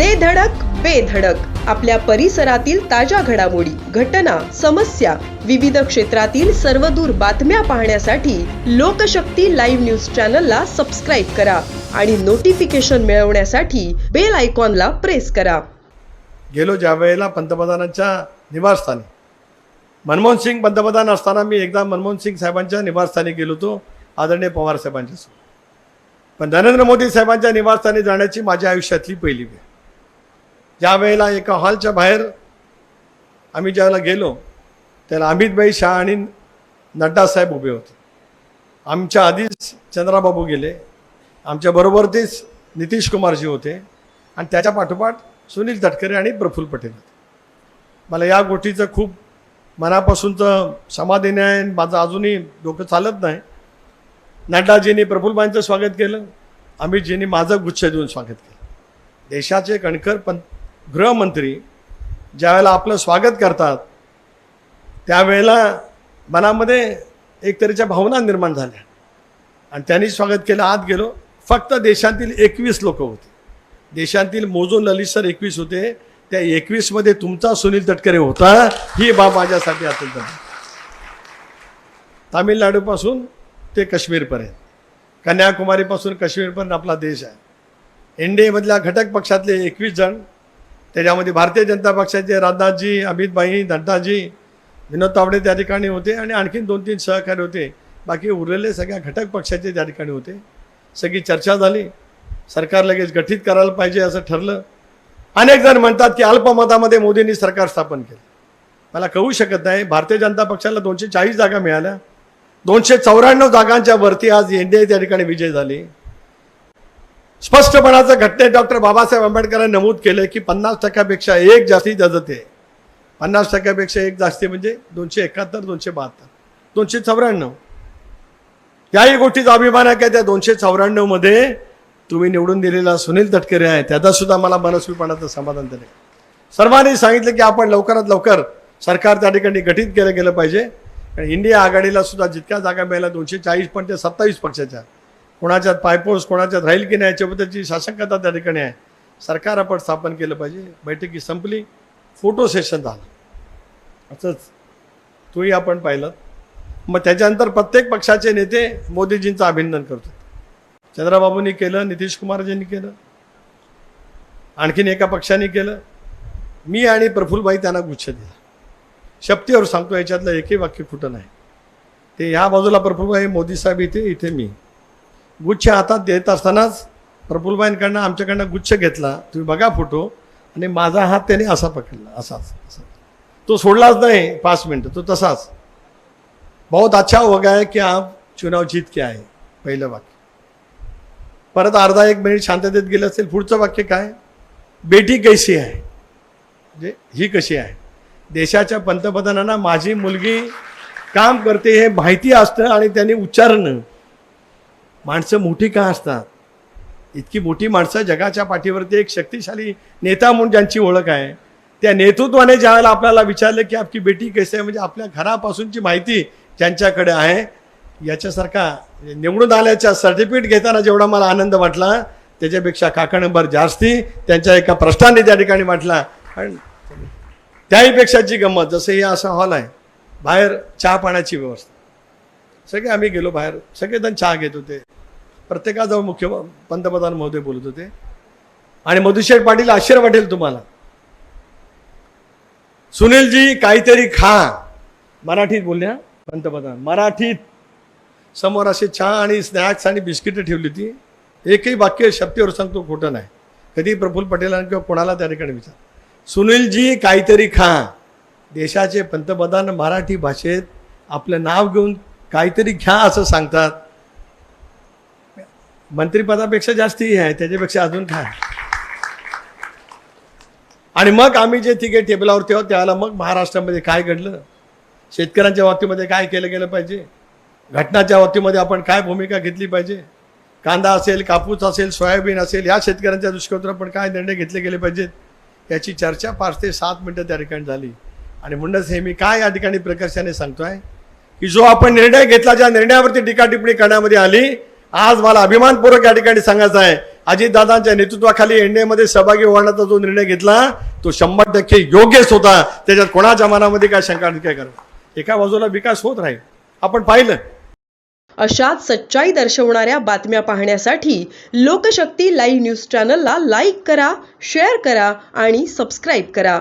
दे धडक बेधडक आपल्या परिसरातील ताज्या घडामोडी घटना समस्या विविध क्षेत्रातील सर्वदूर बातम्या पाहण्यासाठी लोकशक्ती लाईव्ह न्यूज चॅनलला सबस्क्राईब करा आणि नोटिफिकेशन मिळवण्यासाठी बेल आयकॉनला प्रेस करा. गेलो ज्या वेळेला पंतप्रधानांच्या निवासस्थानी. मनमोहन सिंग पंतप्रधान असताना मी एकदा मनमोहन सिंग साहेबांच्या निवासस्थानी गेलो होतो आदरणीय पवार साहेबांच्या पण नरेंद्र मोदी साहेबांच्या निवासस्थानी जाण्याची माझ्या आयुष्यातली पहिली वेळ. ज्या वेळेला एका हॉलच्या बाहेर आम्ही ज्यावेळेला गेलो त्याला अमितभाई शहा आणि नड्डा साहेब उभे होते. आमच्या आधीच चंद्राबाबू गेले. आमच्याबरोबर तेच नितीश कुमारजी होते. आणि त्याच्या पाठोपाठ सुनील तटकरे आणि प्रफुल्ल पटेल होते. मला या गोष्टीचं खूप मनापासूनचं समाधानी आहे आणि माझं अजूनही डोकं चालत नाही. नड्डाजींनी प्रफुल्लबाईंचं स्वागत केलं. अमितजींनी माझं गुच्छ देऊन स्वागत केलं. देशाचे कणखर पं गृहमंत्री ज्यावेळेला आपलं स्वागत करतात त्यावेळेला मनामध्ये एक तऱ्हेच्या भावना निर्माण झाल्या. आणि त्यांनी स्वागत केलं आत गेलो. फक्त देशातील एकवीस लोक होते. देशातील मोजून ललित एकवीस होते. त्या एकवीसमध्ये तुमचा सुनील तटकरे होता ही बाब माझ्यासाठी अत्यंत तामिळनाडूपासून ते काश्मीरपर्यंत. कन्याकुमारीपासून काश्मीरपर्यंत आपला देश आहे. एन डी एमधल्या घटक पक्षातले एकवीस जण त्याच्यामध्ये भारतीय जनता पक्षाचे राजनाथजी अमितभाई नड्डाजी विनोद तावडे त्या ठिकाणी होते आणि आणखीन दोन तीन सहकारी होते. बाकी उरलेले सगळ्या घटक पक्षाचे त्या ठिकाणी होते. सगळी चर्चा झाली. सरकार लगेच गठीत करायला पाहिजे असं ठरलं. अनेक जण म्हणतात की अल्पमतामध्ये मोदींनी सरकार स्थापन केलं. मला कळू शकत नाही. भारतीय जनता पक्षाला दोनशे चाळीस जागा मिळाल्या. दोनशे चौऱ्याण्णव जागांच्या वरती आज एन डी ए त्या ठिकाणी विजय झाली. स्पष्टपणाचं घटनेत डॉक्टर बाबासाहेब आंबेडकरांनी नमूद केलं की पन्नास टक्क्यापेक्षा एक जास्ती जजते. पन्नास टक्क्यापेक्षा एक जास्ती म्हणजे दोनशे एकाहत्तर दोनशे बहात्तर दोनशे चौऱ्याण्णव. याही गोष्टीचा अभिमान आहे की त्या दोनशे चौऱ्याण्णवमध्ये तुम्ही निवडून दिलेला सुनील तटकरे आहे त्याचा सुद्धा मला मनस्वीपणाचं समाधान दिले सर्वांनी सांगितलं की आपण लवकरात लवकर सरकार त्या ठिकाणी गठीत केलं गेलं पाहिजे. आणि इंडिया आघाडीला सुद्धा जितक्या जागा मिळाल्या दोनशे चाळीस पण ते सत्तावीस पक्षाच्या कोणाच्यात पायपोस कोणाच्यात राहील की नाही याच्याबद्दलची शासकता त्या ठिकाणी आहे. सरकार आपण स्थापन केलं पाहिजे. बैठकी संपली फोटो सेशन झालं. असंच तोही आपण पाहिलं. मग त्याच्यानंतर प्रत्येक पक्षाचे नेते मोदीजींचं अभिनंदन करतो चंद्राबाबूंनी केलं नितीश कुमारजींनी केलं आणखीन एका पक्षाने केलं. मी आणि प्रफुल्लबाई त्यांना गुच्छ दिला. शपथीवर सांगतो याच्यातलं एकही वाक्य खोटं नाही. ते ह्या बाजूला प्रफुल्लबाई मोदी साहेब इथे इथे मी. गुच्छ हातात देत असतानाच प्रफुल्लबाईंकडनं आमच्याकडनं गुच्छ घेतला. तुम्ही बघा फोटो. आणि माझा हात त्याने असा पकडला. असाच. असा तो सोडलाच नाही. पाच मिनटं. तो तसाच. बहुत अच्छा हो आहे की आप चुनाव जीत के आहे पहिलं वाक्य. परत अर्धा एक मिनिट शांततेत गेलं असेल पुढचं वाक्य काय? बेटी कैसी आहे? म्हणजे ही कशी आहे? देशाच्या पंतप्रधानांना माझी मुलगी काम करते हे माहिती असतं आणि त्यांनी उच्चारणं. माणसं मोठी का असतात? इतकी मोठी माणसं जगाच्या पाठीवरती एक शक्तिशाली नेता म्हणून ज्यांची ओळख आहे त्या नेतृत्वाने ज्यावेळेला आपल्याला विचारलं की आपली बेटी कशी आहे म्हणजे आपल्या घरापासूनची माहिती ज्यांच्याकडे आहे याच्यासारखा निवडून आल्याच्या सर्टिफिकेट घेताना जेवढा मला आनंद वाटला त्याच्यापेक्षा काका नंबर जास्ती त्यांच्या एका प्रश्नाने त्या ठिकाणी वाटला. आणि त्याहीपेक्षाची गंमत जसं हे असा हॉल आहे बाहेर चहा पाण्याची व्यवस्था. सगळे आम्ही गेलो बाहेर. सगळेजण चहा घेत होते. प्रत्येकाजवळ मुख्य पंतप्रधान महोदय बोलत होते. आणि मधुशेठ पाटील आश्चर्य वाटेल तुम्हाला. सुनीलजी काहीतरी खा. मराठीत बोलल्या पंतप्रधान. मराठीत. समोर असे चहा आणि स्नॅक्स आणि बिस्किटं ठेवली होती. एकही वाक्य शब्दीवर सांगतो खोटं नाही. कधी प्रफुल्ल पटेलांना किंवा कोणाला त्या ठिकाणी विचार. सुनीलजी काहीतरी खा. देशाचे पंतप्रधान मराठी भाषेत आपलं नाव घेऊन काहीतरी घ्या असं सांगतात. मंत्रिपदापेक्षा जास्ती आहे त्याच्यापेक्षा अजून काय? आणि मग आम्ही जे तिघे टेबलावरती आहोत त्याला मग महाराष्ट्रामध्ये काय घडलं? शेतकऱ्यांच्या बाबतीमध्ये काय केलं गेलं पाहिजे? घटनाच्या बाबतीमध्ये आपण काय भूमिका घेतली पाहिजे? कांदा असेल कापूस असेल सोयाबीन असेल या शेतकऱ्यांच्या दृष्टीकोनातून आपण काय निर्णय घेतले गेले पाहिजेत? याची चर्चा पाच ते सात मिनटं त्या ठिकाणी झाली. आणि म्हणूनच हे मी काय या ठिकाणी प्रकर्षाने आहे की जो आपण निर्णय घेतला ज्या निर्णयावरती टीका टिप्पणी करण्यामध्ये आली आज मला अभिमानपूर्वक या ठिकाणी सांगायचं आहे. अजितदादांच्या नेतृत्वाखाली एनडीएमध्ये सहभागी होण्याचा जो निर्णय घेतला तो शंभर टक्के योग्यच होता. त्याच्यात कोणाच्या मनामध्ये काय शंका काय करा? एका बाजूला विकास होत राहील. आपण पाहिलं. अशाच सच्चाई दर्शवणाऱ्या बातम्या पाहण्यासाठी लोकशक्ती लाईव्ह न्यूज चॅनलला लाईक करा शेअर करा आणि सबस्क्राईब करा.